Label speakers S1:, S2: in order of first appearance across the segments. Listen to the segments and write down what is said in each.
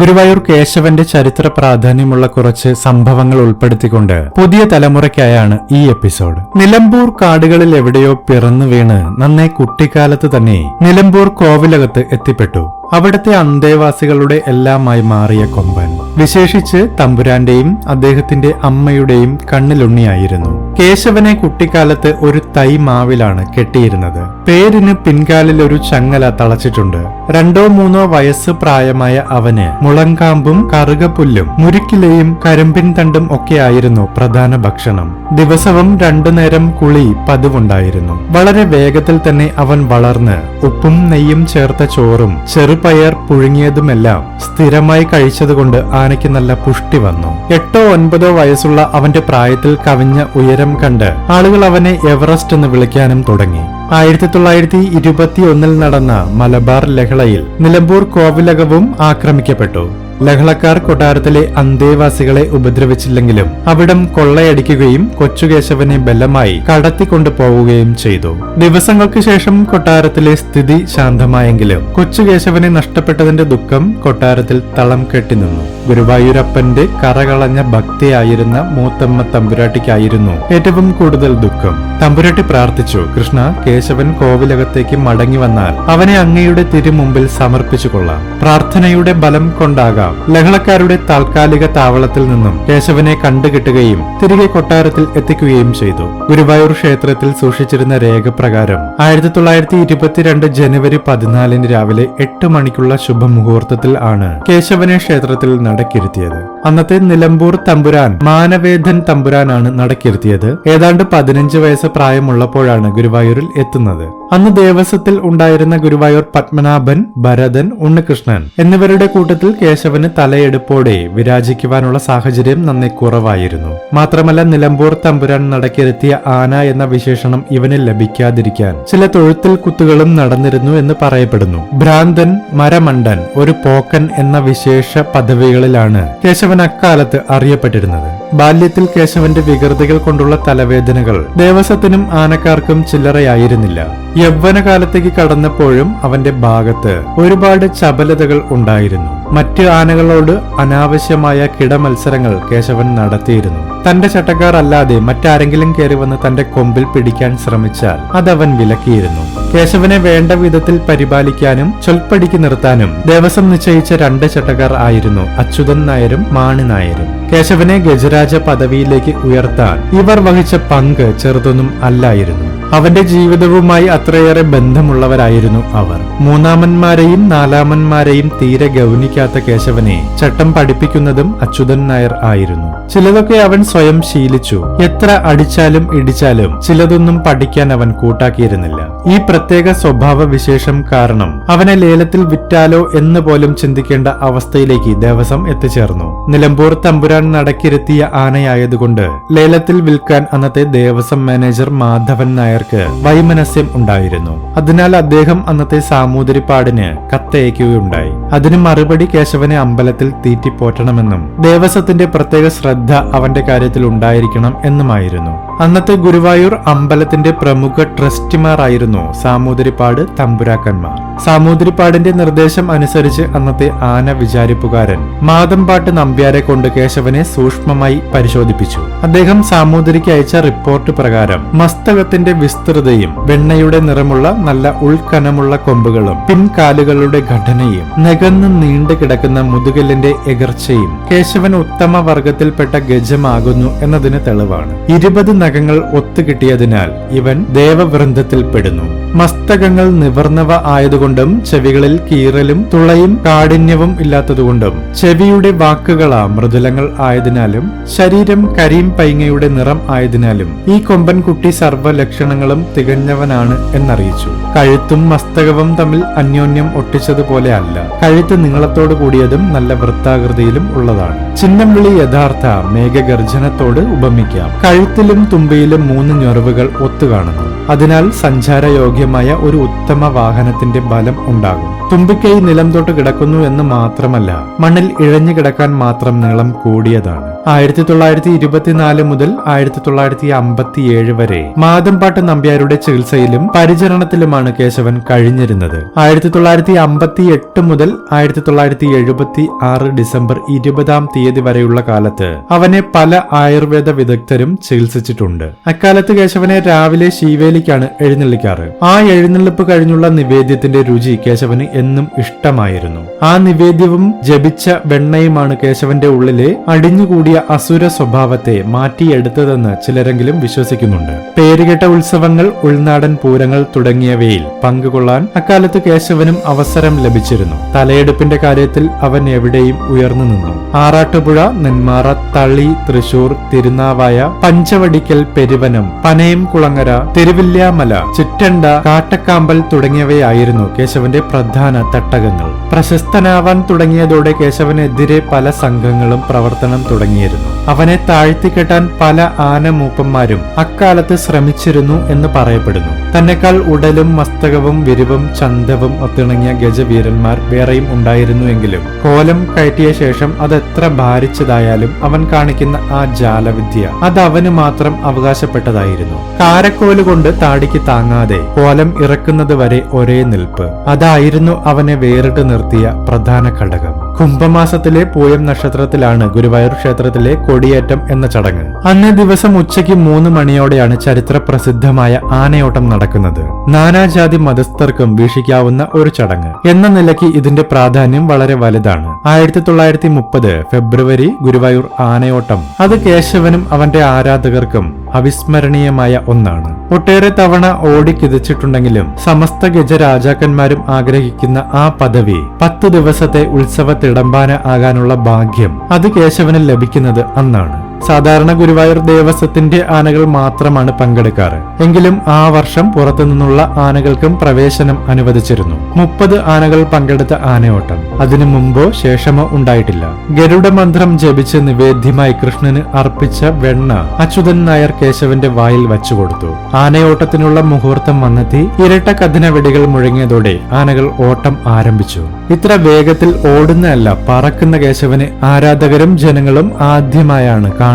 S1: ഗുരുവായൂർ കേശവന്റെ ചരിത്ര പ്രാധാന്യമുള്ള കുറച്ച് സംഭവങ്ങൾ ഉൾപ്പെടുത്തിക്കൊണ്ട് പുതിയ തലമുറയ്ക്കായാണ് ഈ എപ്പിസോഡ്. നിലമ്പൂർ കാടുകളിൽ എവിടെയോ പിറന്നു വീണ് നന്നേ കുട്ടിക്കാലത്ത് തന്നെ നിലമ്പൂർ കോവിലകത്ത് എത്തിപ്പെട്ടു. അവിടുത്തെ അന്തേവാസികളുടെ എല്ലാമായി മാറിയ കൊമ്പൻ. വിശേഷിച്ച് തമ്പുരാന്റെയും അദ്ദേഹത്തിന്റെ അമ്മയുടെയും കണ്ണിലുണ്ണിയായിരുന്നു. കേശവനെ കുട്ടിക്കാലത്ത് ഒരു തൈ മാവിലാണ് കെട്ടിയിരുന്നത്. പേരിന് പിൻകാലിൽ ഒരു ചങ്ങല തളച്ചിട്ടുണ്ട്. രണ്ടോ മൂന്നോ വയസ്സ് പ്രായമായ അവന് മുളങ്കാമ്പും കറുകപ്പുല്ലും മുരിക്കിലയും കരിമ്പിൻ തണ്ടും ഒക്കെയായിരുന്നു പ്രധാന ഭക്ഷണം. ദിവസവും രണ്ടു നേരം കുളി പതിവുണ്ടായിരുന്നു. വളരെ വേഗത്തിൽ തന്നെ അവൻ വളർന്ന് ഉപ്പും നെയ്യും ചേർത്ത ചോറും ചെറുപയർ പുഴുങ്ങിയതുമെല്ലാം സ്ഥിരമായി കഴിച്ചതുകൊണ്ട് ആനയ്ക്ക് നല്ല പുഷ്ടി വന്നു. എട്ടോ ഒൻപതോ വയസ്സുള്ള അവന്റെ പ്രായത്തിൽ കവിഞ്ഞ ഉയരം കണ്ട് ആളുകൾ അവനെ എവറസ്റ്റ് എന്ന് വിളിക്കാനും തുടങ്ങി. ആയിരത്തി തൊള്ളായിരത്തി ഇരുപത്തി ഒന്നിൽ നടന്ന മലബാർ ലഹളയിൽ നിലമ്പൂർ കോവിലകവും ആക്രമിക്കപ്പെട്ടു. ലഹളക്കാർ കൊട്ടാരത്തിലെ അന്തേവാസികളെ ഉപദ്രവിച്ചില്ലെങ്കിലും അവിടം കൊള്ളയടിക്കുകയും കൊച്ചുകേശവനെ ബലമായി കടത്തിക്കൊണ്ടു പോവുകയും ചെയ്തു. ദിവസങ്ങൾക്ക് ശേഷം കൊട്ടാരത്തിലെ സ്ഥിതി ശാന്തമായെങ്കിലും കൊച്ചുകേശവനെ നഷ്ടപ്പെട്ടതിന്റെ ദുഃഖം കൊട്ടാരത്തിൽ തളം കെട്ടി കെട്ടിനിന്നു ഗുരുവായൂരപ്പന്റെ കറകളഞ്ഞ ഭക്തിയായിരുന്ന മൂത്തമ്മ തമ്പുരാട്ടിക്കായിരുന്നു ഏറ്റവും കൂടുതൽ ദുഃഖം. തമ്പുരാട്ടി പ്രാർത്ഥിച്ചു കൃഷ്ണ കേശവൻ കോവിലകത്തേക്ക് മടങ്ങി വന്നാൽ അവനെ അങ്ങയുടെ തിരുമുമ്പിൽ സമർപ്പിച്ചു കൊള്ളാം പ്രാർത്ഥനയുടെ ബലം കൊണ്ടാകാം. ലഹളക്കാരുടെ താൽക്കാലിക താവളത്തിൽ നിന്നും കേശവനെ കണ്ടുകിട്ടുകയും തിരികെ കൊട്ടാരത്തിൽ എത്തിക്കുകയും ചെയ്തു. ഗുരുവായൂർ ക്ഷേത്രത്തിൽ സൂക്ഷിച്ചിരുന്ന രേഖ പ്രകാരം ആയിരത്തി തൊള്ളായിരത്തി ഇരുപത്തിരണ്ട് ജനുവരി പതിനാലിന് രാവിലെ എട്ട് മണിക്കുള്ള ശുഭമുഹൂർത്തത്തിൽ ആണ് കേശവനെ ക്ഷേത്രത്തിൽ നടക്കിരുത്തിയത്. അന്നത്തെ നിലമ്പൂർ തമ്പുരാൻ മാനവേദൻ തമ്പുരാനാണ് നടക്കിരുത്തിയത്. ഏതാണ്ട് പതിനഞ്ച് വയസ്സ് പ്രായമുള്ളപ്പോഴാണ് ഗുരുവായൂരിൽ എത്തുന്നത്. അന്ന് ദേവസ്വത്തിൽ ഉണ്ടായിരുന്ന ഗുരുവായൂർ പത്മനാഭൻ ഭരതൻ ഉണ്ണികൃഷ്ണൻ എന്നിവരുടെ കൂട്ടത്തിൽ കേശവന് തലയെടുപ്പോടെ വിരാജിക്കുവാനുള്ള സാഹചര്യം നന്നെ കുറവായിരുന്നു. മാത്രമല്ല നിലമ്പൂർ തമ്പുരാൻ നടക്കിരുത്തിയ ആന എന്ന വിശേഷണം ഇവന് ലഭിക്കാതിരിക്കാൻ ചില തൊഴുത്തിൽ കുത്തുകളും നടന്നിരുന്നു എന്ന് പറയപ്പെടുന്നു. ഭ്രാന്തൻ മരമണ്ടൻ ഒരു പോക്കൻ എന്ന വിശേഷ പദവികളിലാണ് കേശവൻ അക്കാലത്ത് അറിയപ്പെട്ടിരുന്നത്. ബാല്യത്തിൽ കേശവന്റെ വികൃതികൾ കൊണ്ടുള്ള തലവേദനകൾ ദേവസ്വത്തിനും ആനക്കാർക്കും ചില്ലറയായിരുന്നില്ല. യൗവനകാലത്തേക്ക് കടന്നപ്പോഴും അവന്റെ ഭാഗത്ത് ഒരുപാട് ചപലതകൾ ഉണ്ടായിരുന്നു. മറ്റ് ആനകളോട് അനാവശ്യമായ കിടമത്സരങ്ങൾ കേശവൻ നടത്തിയിരുന്നു. തന്റെ ചട്ടക്കാർ അല്ലാതെ മറ്റാരെങ്കിലും കയറി വന്ന് തന്റെ കൊമ്പിൽ പിടിക്കാൻ ശ്രമിച്ചാൽ അതവൻ വിലക്കിയിരുന്നു. കേശവനെ വേണ്ട വിധത്തിൽ പരിപാലിക്കാനും ചൊൽപ്പടിക്ക് നിർത്താനും ദേവസ്വം നിശ്ചയിച്ച രണ്ട് ചട്ടക്കാർ ആയിരുന്നു അച്യുതൻ നായരും മാണി നായരും. കേശവനെ ഗജരാജ പദവിയിലേക്ക് ഉയർത്താൻ ഇവർ വഹിച്ച പങ്ക് ചെറുതൊന്നും അല്ലായിരുന്നു. അവന്റെ ജീവിതവുമായി അത്രയേറെ ബന്ധമുള്ളവരായിരുന്നു അവർ. മൂന്നാമന്മാരെയും നാലാമന്മാരെയും തീരെ ഗൗനിക്കാത്ത കേശവനെ ചട്ടം പഠിപ്പിക്കുന്നതും അച്യുതൻ നായർ ആയിരുന്നു. ചിലതൊക്കെ അവൻ സ്വയം ശീലിച്ചു. എത്ര അടിച്ചാലും ഇടിച്ചാലും ചിലതൊന്നും പഠിക്കാൻ അവൻ കൂട്ടാക്കിയിരുന്നില്ല. ഈ പ്രത്യേക സ്വഭാവ വിശേഷം കാരണം അവനെ ലേലത്തിൽ വിറ്റാലോ എന്ന് പോലും ചിന്തിക്കേണ്ട അവസ്ഥയിലേക്ക് ദേവസ്വം എത്തിച്ചേർന്നു. നിലമ്പൂർ തമ്പുരാൻ നടക്കിരുത്തിയ ആനയായതുകൊണ്ട് ലേലത്തിൽ വിൽക്കാൻ അന്നത്തെ ദേവസ്വം മാനേജർ മാധവൻ നായർക്ക് വൈമനസ്യം ഉണ്ടായിരുന്നു. അതിനാൽ അദ്ദേഹം അന്നത്തെ സാമൂതിരിപ്പാടിന് കത്തയക്കുകയുണ്ടായി. അതിന് മറുപടി കേശവനെ അമ്പലത്തിൽ തീറ്റിപ്പോറ്റണമെന്നും ദേവസ്വത്തിന്റെ പ്രത്യേക ശ്രദ്ധ അവന്റെ കാര്യത്തിൽ ഉണ്ടായിരിക്കണം എന്നുമായിരുന്നു. അന്നത്തെ ഗുരുവായൂർ അമ്പലത്തിന്റെ പ്രമുഖ ട്രസ്റ്റിമാരായിരുന്നു സാമൂതിരിപ്പാട് തമ്പുരാക്കന്മാർ. സാമൂതിരിപ്പാടിന്റെ നിർദ്ദേശം അനുസരിച്ച് അന്നത്തെ ആന വിചാരിപ്പുകാരൻ മാതമ്പാട്ട് നമ്പ്യാരെ കൊണ്ട് കേശവനെ സൂക്ഷ്മമായി പരിശോധിപ്പിച്ചു. അദ്ദേഹം സാമൂതിരിക്ക് അയച്ച റിപ്പോർട്ട് പ്രകാരം മസ്തകത്തിന്റെ വിസ്തൃതയും വെണ്ണയുടെ നിറമുള്ള നല്ല ഉൾക്കനമുള്ള കൊമ്പുകളും പിൻകാലുകളുടെ ഘടനയും നികന്ന് നീണ്ടു കിടക്കുന്ന മുതുകലിന്റെ എകർച്ചയും കേശവൻ ഉത്തമ വർഗത്തിൽപ്പെട്ട ഗജമാകുന്നു എന്നതിന് തെളിവാണ്. ഇരുപത് നഖങ്ങൾ ഒത്തുകിട്ടിയതിനാൽ ഇവൻ ദേവവൃന്ദത്തിൽ പെടുന്നു. മസ്തകങ്ങൾ നിവർന്നവ ആയതുകൊണ്ടും ചെവികളിൽ കീറലും തുളയും കാഠിന്യവും ഇല്ലാത്തതുകൊണ്ടും ചെവിയുടെ വാക്കുകളാ മൃദുലങ്ങൾ ആയതിനാലും ശരീരം കരീം പൈങ്ങയുടെ നിറം ആയതിനാലും ഈ കൊമ്പൻ കുട്ടി സർവലക്ഷണങ്ങളും തികഞ്ഞവനാണ് എന്നറിയിച്ചു. കഴുത്തും മസ്തകവും തമ്മിൽ അന്യോന്യം ഒട്ടിച്ചതുപോലെ അല്ല. കഴുത്ത് നീളത്തോടു കൂടിയതും നല്ല വൃത്താകൃതിയിലും ഉള്ളതാണ്. ചിഹ്നം വിളി യഥാർത്ഥ മേഘഗർജനത്തോട് ഉപമിക്കാം. കഴുത്തിലും തുമ്പയിലും മൂന്ന് ഞൊറവുകൾ ഒത്തുകാണുന്നു. അതിനാൽ സഞ്ചാരയോഗ്യമായ ഒരു ഉത്തമ വാഹനത്തിന്റെ ബലം ഉണ്ടാകും. തുമ്പിക്കൈ നിലം തൊട്ട് കിടക്കുന്നു എന്ന് മാത്രമല്ല മണ്ണിൽ ഇഴഞ്ഞു കിടക്കാൻ മാത്രം നീളം കൂടിയതാണ്. ആയിരത്തി തൊള്ളായിരത്തി ഇരുപത്തിനാല് മുതൽ ആയിരത്തി തൊള്ളായിരത്തി അമ്പത്തിയേഴ് വരെ മാതമ്പാട്ട് നമ്പ്യാരുടെ ചികിത്സയിലും പരിചരണത്തിലുമാണ് കേശവൻ കഴിഞ്ഞിരുന്നത്. ആയിരത്തി തൊള്ളായിരത്തി അമ്പത്തി എട്ട് മുതൽ ആയിരത്തി തൊള്ളായിരത്തി എഴുപത്തി ആറ് ഡിസംബർ ഇരുപതാം തീയതി വരെയുള്ള കാലത്ത് അവനെ പല ആയുർവേദ വിദഗ്ധരും ചികിത്സിച്ചിട്ടുണ്ട്. അക്കാലത്ത് കേശവനെ രാവിലെ ശീവേലിക്കാണ് എഴുന്നള്ളിക്കാറ്. ആ എഴുന്നള്ളിപ്പ് കഴിഞ്ഞുള്ള നിവേദ്യത്തിന്റെ രുചി കേശവന് എന്നും ഇഷ്ടമായിരുന്നു. ആ നിവേദ്യവും ജപിച്ച വെണ്ണയുമാണ് കേശവന്റെ ഉള്ളിലെ അടിഞ്ഞുകൂടിയ അസുര സ്വഭാവത്തെ മാറ്റിയെടുത്തതെന്ന് ചിലരെങ്കിലും വിശ്വസിക്കുന്നുണ്ട്. പേരുകെട്ട ഉത്സവങ്ങൾ ഉൾനാടൻ പൂരങ്ങൾ തുടങ്ങിയവയിൽ പങ്കുകൊള്ളാൻ അക്കാലത്ത് കേശവനും അവസരം ലഭിച്ചിരുന്നു. തലയെടുപ്പിന്റെ കാര്യത്തിൽ അവൻ എവിടെയും ഉയർന്നു നിന്നു. ആറാട്ടുപുഴ നെന്മാറ തളി തൃശൂർ തിരുനാവായ പഞ്ചവടിക്കൽ പെരുവനം പനയം കുളങ്ങര തിരുവില്ലാമല ചിറ്റണ്ട കാട്ടക്കാമ്പൽ തുടങ്ങിയവയായിരുന്നു കേശവന്റെ പ്രധാന തട്ടകങ്ങൾ. പ്രശസ്തനാവാൻ തുടങ്ങിയതോടെ കേശവനെതിരെ പല സംഘങ്ങളും പ്രവർത്തനം തുടങ്ങിയിരുന്നു അവനെ താഴ്ത്തിക്കെട്ടാൻ പല ആനമൂപ്പന്മാരും അക്കാലത്ത് ശ്രമിച്ചിരുന്നു എന്ന് പറയപ്പെടുന്നു. തന്നെക്കാൾ ഉടലും മസ്തകവും വിരിവും ചന്തവും ഒത്തിണങ്ങിയ ഗജവീരന്മാർ വേറെയും ഉണ്ടായിരുന്നുവെങ്കിലും കോലം കയറ്റിയ ശേഷം അതെത്ര ഭാരിച്ചതായാലും അവൻ കാണിക്കുന്ന ആ ജാലവിദ്യ അത് അവന് മാത്രം അവകാശപ്പെട്ടതായിരുന്നു. കാരക്കോൽ കൊണ്ട് താടിക്ക് താങ്ങാതെ കോലം ഇറക്കുന്നത് വരെ ഒരേ നിൽപ്പ്. അതായിരുന്നു അവനെ വേറിട്ട് നിർത്തിയ പ്രധാന ഘടകം. കുംഭമാസത്തിലെ പൂയം നക്ഷത്രത്തിലാണ് ഗുരുവായൂർ ക്ഷേത്രത്തിലെ കൊടിയേറ്റം എന്ന ചടങ്ങ്. അന്നേ ദിവസം ഉച്ചയ്ക്ക് മൂന്ന് മണിയോടെയാണ് ചരിത്ര പ്രസിദ്ധമായ ആനയോട്ടം നടക്കുന്നത്. നാനാജാതി മതസ്ഥർക്കും വീക്ഷിക്കാവുന്ന ഒരു ചടങ്ങ്. എന്ന നിലയ്ക്ക് ഇതിന്റെ പ്രാധാന്യം വളരെ വലുതാണ്. ആയിരത്തി തൊള്ളായിരത്തി മുപ്പത് ഫെബ്രുവരി ഗുരുവായൂർ ആനയോട്ടം. അത് കേശവനും അവന്റെ ആരാധകർക്കും അവിസ്മരണീയമായ ഒന്നാണ്. ഒട്ടേറെ തവണ ഓടിക്കിതച്ചിട്ടുണ്ടെങ്കിലും സമസ്ത ഗജരാജാക്കന്മാരും ആഗ്രഹിക്കുന്ന ആ പദവി പത്തു ദിവസത്തെ ഉത്സവ തിടമ്പാന ആകാനുള്ള ഭാഗ്യം അത് കേശവന് ലഭിക്കുന്നത് അന്നാണ്. സാധാരണ ഗുരുവായൂർ ദേവസ്വത്തിന്റെ ആനകൾ മാത്രമാണ് പങ്കെടുക്കാറ്. എങ്കിലും ആ വർഷം പുറത്തു നിന്നുള്ള ആനകൾക്കും പ്രവേശനം അനുവദിച്ചിരുന്നു. മുപ്പത് ആനകൾ പങ്കെടുത്ത ആനയോട്ടം. അതിനു മുമ്പോ ശേഷമോ ഉണ്ടായിട്ടില്ല. ഗരുഡ മന്ത്രം ജപിച്ച് നിവേദ്യമായി കൃഷ്ണന് അർപ്പിച്ച വെണ്ണ അച്യുതൻ നായർ കേശവന്റെ വായിൽ വച്ചുകൊടുത്തു ആനയോട്ടത്തിനുള്ള മുഹൂർത്തം വന്നെത്തി ഇരട്ട കഥന വെടികൾ മുഴങ്ങിയതോടെ ആനകൾ ഓട്ടം ആരംഭിച്ചു. ഇത്ര വേഗത്തിൽ ഓടുന്നതല്ല പറക്കുന്ന കേശവന് ആരാധകരും ജനങ്ങളും ആദ്യമായാണ് കാണുന്നത്.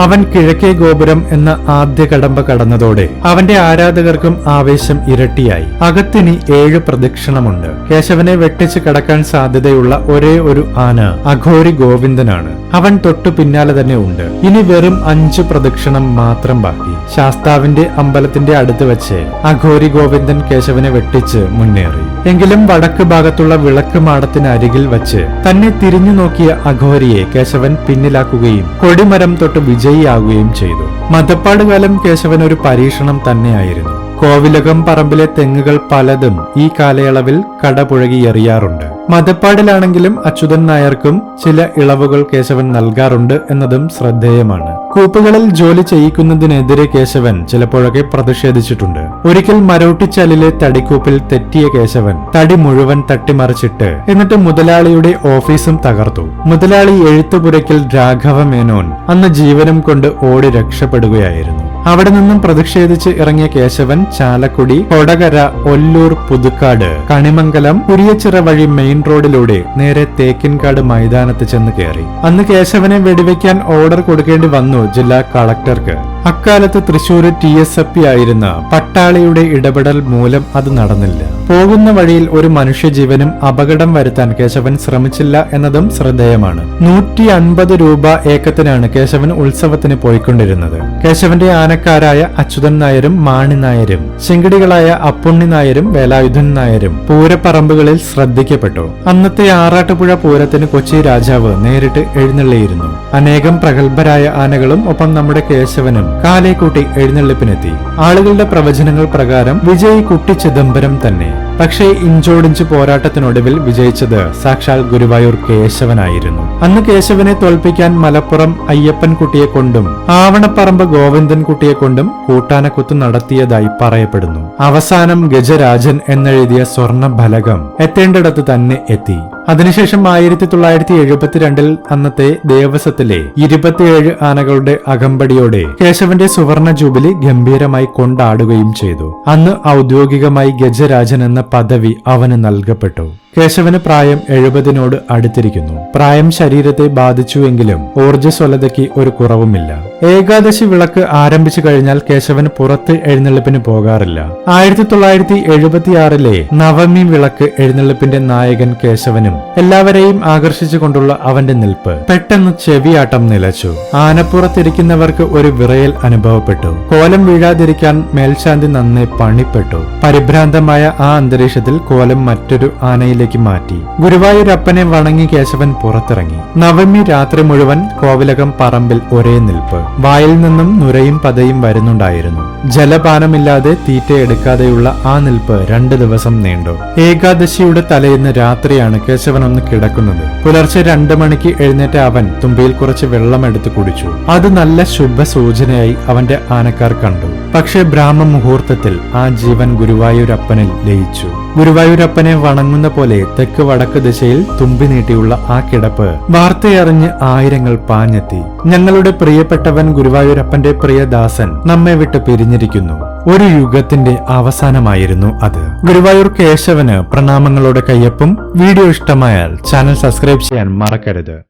S1: അവൻ കിഴക്കേ ഗോപുരം എന്ന ആദ്യ കടമ്പ കടന്നതോടെ അവന്റെ ആരാധകർക്കും ആവേശം ഇരട്ടിയായി. അകത്തിനി ഏഴ് പ്രദക്ഷിണമുണ്ട്. കേശവനെ വെട്ടിച്ച് കടക്കാൻ സാധ്യതയുള്ള ഒരേ ഒരു ആന അഘോരി ഗോവിന്ദനാണ്. അവൻ തൊട്ടു പിന്നാലെ തന്നെ ഉണ്ട്. ഇനി വെറും അഞ്ച് പ്രദക്ഷിണം മാത്രം ബാക്കി. ശാസ്താവിന്റെ അമ്പലത്തിന്റെ അടുത്ത് വെച്ച് അഘോരി ഗോവിന്ദൻ കേശവനെ വെട്ടിച്ച് മുന്നേറി. എങ്കിലും വടക്ക് ഭാഗത്തുള്ള വിളക്ക് മാടത്തിന് അരികിൽ വച്ച് തന്നെ തിരിഞ്ഞു നോക്കിയ അഘോരിയെ കേശവൻ പിന്നിലാക്കുകയും കൊടിമരം തൊട്ട് വിജയിയാകുകയും ചെയ്തു. മതപ്പാട് കാലം കേശവൻ ഒരു പരീക്ഷണം തന്നെയായിരുന്നു. കോവിലകം പറമ്പിലെ തെങ്ങുകൾ പലതും ഈ കാലയളവിൽ കടപുഴകി എറിയാറുണ്ട്. മതപ്പാടിലാണെങ്കിലും അച്യുതൻ നായർക്കും ചില ഇളവുകൾ കേശവൻ നൽകാറുണ്ട് എന്നതും ശ്രദ്ധേയമാണ്. കൂപ്പുകളിൽ ജോലി ചെയ്യിക്കുന്നതിനെതിരെ കേശവൻ ചിലപ്പോഴൊക്കെ പ്രതിഷേധിച്ചിട്ടുണ്ട്. ഒരിക്കൽ മരോട്ടിച്ചാലിലെ തടിക്കൂപ്പിൽ തെറ്റിയ കേശവൻ തടി മുഴുവൻ തട്ടിമറിച്ചിട്ട് എന്നിട്ട് മുതലാളിയുടെ ഓഫീസും തകർത്തു. മുതലാളി എഴുത്തുപുരയ്ക്കൽ രാഘവ മേനോൻ അന്ന് ജീവനം കൊണ്ട് ഓടി രക്ഷപ്പെടുകയായിരുന്നു. അവിടെ നിന്നും പ്രതിഷേധിച്ച് ഇറങ്ങിയ കേശവൻ ചാലക്കുടി കൊടകര ഒല്ലൂർ പുതുക്കാട് കണിമംഗലം കുരിയച്ചിറ വഴി മെയിൻ റോഡിലൂടെ നേരെ തേക്കിൻകാട് മൈതാനത്ത് ചെന്ന് കയറി. അന്ന് കേശവനെ വെടിവെക്കാൻ ഓർഡർ കൊടുക്കേണ്ടി വന്നു ജില്ലാ കളക്ടർക്ക്. അക്കാലത്ത് Thrissur T S F P ആയിരുന്ന പട്ടാളിയുടെ ഇടപെടൽ മൂലം അത് നടന്നില്ല. പോകുന്ന വഴിയിൽ ഒരു മനുഷ്യജീവനും അപകടം വരുത്താൻ കേശവൻ ശ്രമിച്ചില്ല എന്നതും ശ്രദ്ധേയമാണ്. നൂറ്റി അൻപത് രൂപ ഏക്കത്തിനാണ് കേശവൻ ഉത്സവത്തിന് പോയിക്കൊണ്ടിരുന്നത്. കേശവന്റെ ആനക്കാരായ അച്യുതൻ നായരും മാണി നായരും ശിങ്കിടികളായ അപ്പുണ്ണി നായരും വേലായുധൻ നായരും പൂരപ്പറമ്പുകളിൽ ശ്രദ്ധിക്കപ്പെട്ടു. അന്നത്തെ ആറാട്ടുപുഴ പൂരത്തിന് കൊച്ചി രാജാവ് നേരിട്ട് എഴുന്നള്ളിയിരുന്നു. അനേകം പ്രഗത്ഭരായ ആനകളും ഒപ്പം നമ്മുടെ കേശവനും കാലേക്കൂട്ടി എഴുന്നള്ളിപ്പിനെത്തി. ആളുകളുടെ പ്രവചനങ്ങൾ പ്രകാരം വിജയ് കുട്ടി ചിദംബരം തന്നെ. പക്ഷേ ഇഞ്ചോടിഞ്ച് പോരാട്ടത്തിനൊടുവിൽ വിജയിച്ചത് സാക്ഷാൽ ഗുരുവായൂർ കേശവനായിരുന്നു. അന്ന് കേശവനെ തോൽപ്പിക്കാൻ മലപ്പുറം അയ്യപ്പൻ കുട്ടിയെ കൊണ്ടും ആവണപ്പറമ്പ് ഗോവിന്ദൻ കുട്ടിയെ കൊണ്ടും കൂട്ടാനക്കുത്ത് നടത്തിയതായി പറയപ്പെടുന്നു. അവസാനം ഗജരാജൻ എന്നെഴുതിയ സ്വർണ ഫലകം എത്തേണ്ടിടത്ത് തന്നെ എത്തി. അതിനുശേഷം ആയിരത്തി തൊള്ളായിരത്തി എഴുപത്തിരണ്ടിൽ അന്നത്തെ ദേവസ്വത്തിലെ ഇരുപത്തിയേഴ് ആനകളുടെ അകമ്പടിയോടെ കേശവന്റെ സുവർണ ജൂബിലി ഗംഭീരമായി കൊണ്ടാടുകയും ചെയ്തു. അന്ന് ഔദ്യോഗികമായി ഗജരാജൻ എന്ന പദവി അവന് നൽകപ്പെട്ടു. കേശവന് പ്രായം എഴുപതിനോട് അടുത്തിരിക്കുന്നു. പ്രായം ശരീരത്തെ ബാധിച്ചുവെങ്കിലും ഊർജസ്വലതയ്ക്ക് ഒരു കുറവുമില്ല. ഏകാദശി വിളക്ക് ആരംഭിച്ചു കഴിഞ്ഞാൽ കേശവന് പുറത്ത് എഴുന്നള്ളിപ്പിന് പോകാറില്ല. ആയിരത്തി തൊള്ളായിരത്തി എഴുപത്തിയാറിലെ നവമി വിളക്ക് എഴുന്നള്ളിപ്പിന്റെ നായകൻ കേശവനും എല്ലാവരെയും ആകർഷിച്ചുകൊണ്ടുള്ള അവന്റെ നിൽപ്പ് പെട്ടെന്ന് ചെവിയാട്ടം നിലച്ചു. ആനപ്പുറത്തിരിക്കുന്നവർക്ക് ഒരു വിറയൽ അനുഭവപ്പെട്ടു. കോലം വീഴാതിരിക്കാൻ മേൽശാന്തി നന്നെ പണിപ്പെട്ടു. പരിഭ്രാന്തമായ ആ അന്തരീക്ഷത്തിൽ കോലം മറ്റൊരു ആനയിലേക്ക് മാറ്റി. ഗുരുവായൂരപ്പനെ വണങ്ങി കേശവൻ പുറത്തിറങ്ങി. നവമി രാത്രി മുഴുവൻ കോവിലകം പറമ്പിൽ ഒരേ നിൽപ്പ്. വായിൽ നിന്നും നുരയും പതയും വരുന്നുണ്ടായിരുന്നു. ജലപാനമില്ലാതെ തീറ്റയെടുക്കാതെയുള്ള ആ നിൽപ്പ് രണ്ടു ദിവസം നീണ്ടു. ഏകാദശിയുടെ തലേന്ന് രാത്രിയാണ് കേശവൻ ഒന്ന് കിടക്കുന്നത്. പുലർച്ചെ രണ്ടു മണിക്ക് എഴുന്നേറ്റ അവൻ തുമ്പിയിൽ കുറച്ച് വെള്ളം എടുത്ത് കുടിച്ചു. അത് നല്ല ശുഭ സൂചനയായി അവന്റെ ആനക്കാർ കണ്ടു. പക്ഷേ ബ്രാഹ്മ മുഹൂർത്തത്തിൽ ആ ജീവൻ ഗുരുവായൂരപ്പനിൽ ലയിച്ചു. ഗുരുവായൂരപ്പനെ വണങ്ങുന്ന പോലെ തെക്ക് വടക്ക് ദിശയിൽ തുമ്പി നീട്ടിയുള്ള ആ കിടപ്പ് വാർത്തയറിഞ്ഞ് ആയിരങ്ങൾ പാഞ്ഞെത്തി. ഞങ്ങളുടെ പ്രിയപ്പെട്ടവൻ ഗുരുവായൂരപ്പന്റെ പ്രിയദാസൻ നമ്മെ വിട്ട് പിരിഞ്ഞിരിക്കുന്നു. ഒരു യുഗത്തിന്റെ അവസാനമായിരുന്നു അത്. ഗുരുവായൂർ കേശവന് പ്രണാമങ്ങളുടെ കയ്യപ്പും വീഡിയോ ഇഷ്ടമായാൽ ചാനൽ സബ്സ്ക്രൈബ് ചെയ്യാൻ മറക്കരുത്.